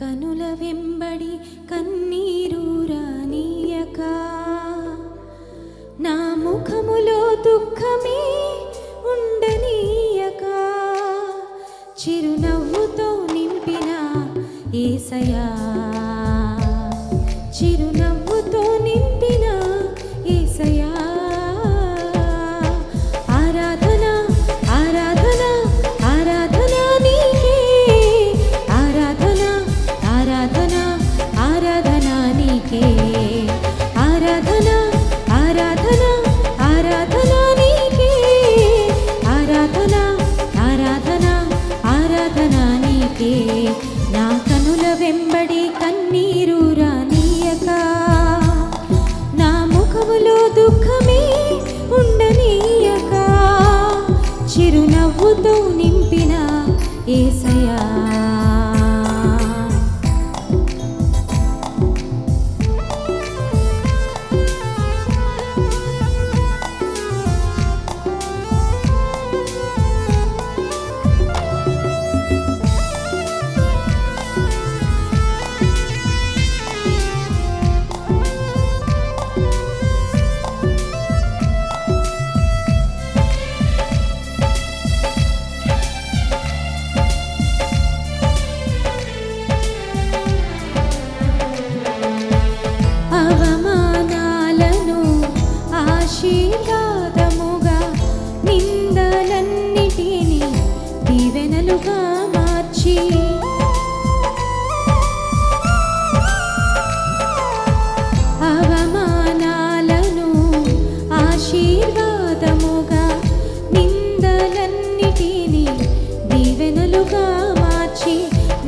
కనుల వెంబడి కన్నీరు రానీయక. నా ముఖములో దుఃఖమే ఉండనీయక. చిరునవ్వుతో నింపిన ఏసయా నింపిన ఏసయా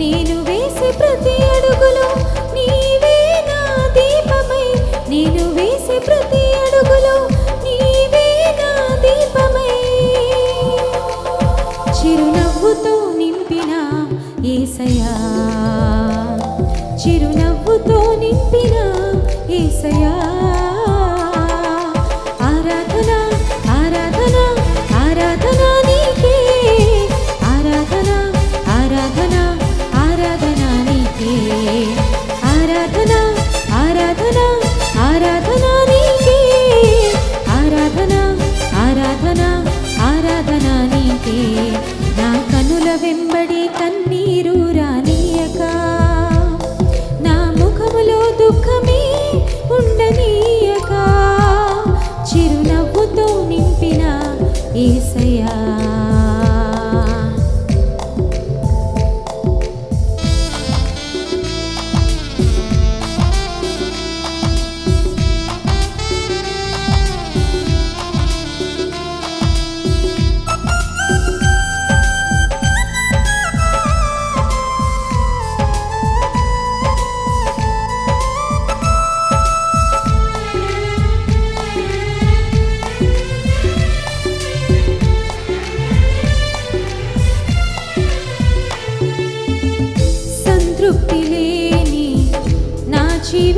నేను వేసే ప్రతి అడుగులో నీవే నా దీపమై. నేను వేసే ప్రతి అడుగులో నీవే నా దీపమై. చిరునవ్వుతో నింపిన ఏసయా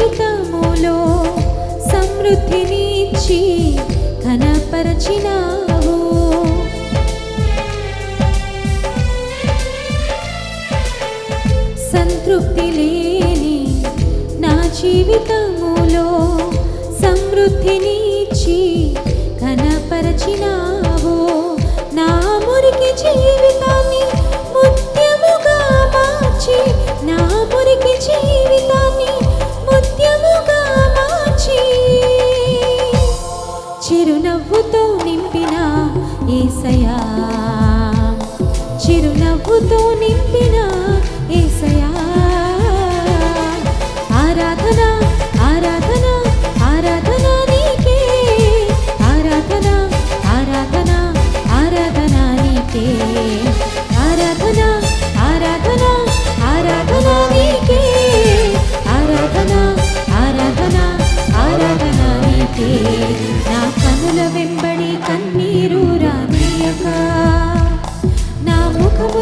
జీవితములో సమృద్ధినిచ్చి ఘనపరచినావు సంతృప్తి లేని నా జీవితములో సమృద్ధిని నింపిన ఏసయా చిరునవ్వుతో నింపిన ఏసయా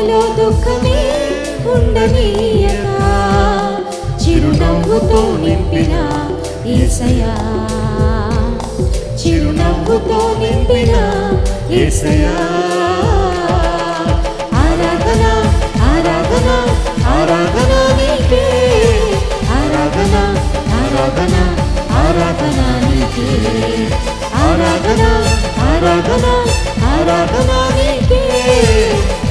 ముఖములో దుఃఖమే ఉండనీయక. చిరునవ్వుతో నింపిన ఏసయా చిరునవ్వుతో నింపిన ఏసయా ఆరాధన ఆరాధన ఆరాధన నీకే. ఆరాధన ఆరాధన నీకే. ఆరాధన ఆరాధన ఆరాధన నీకే.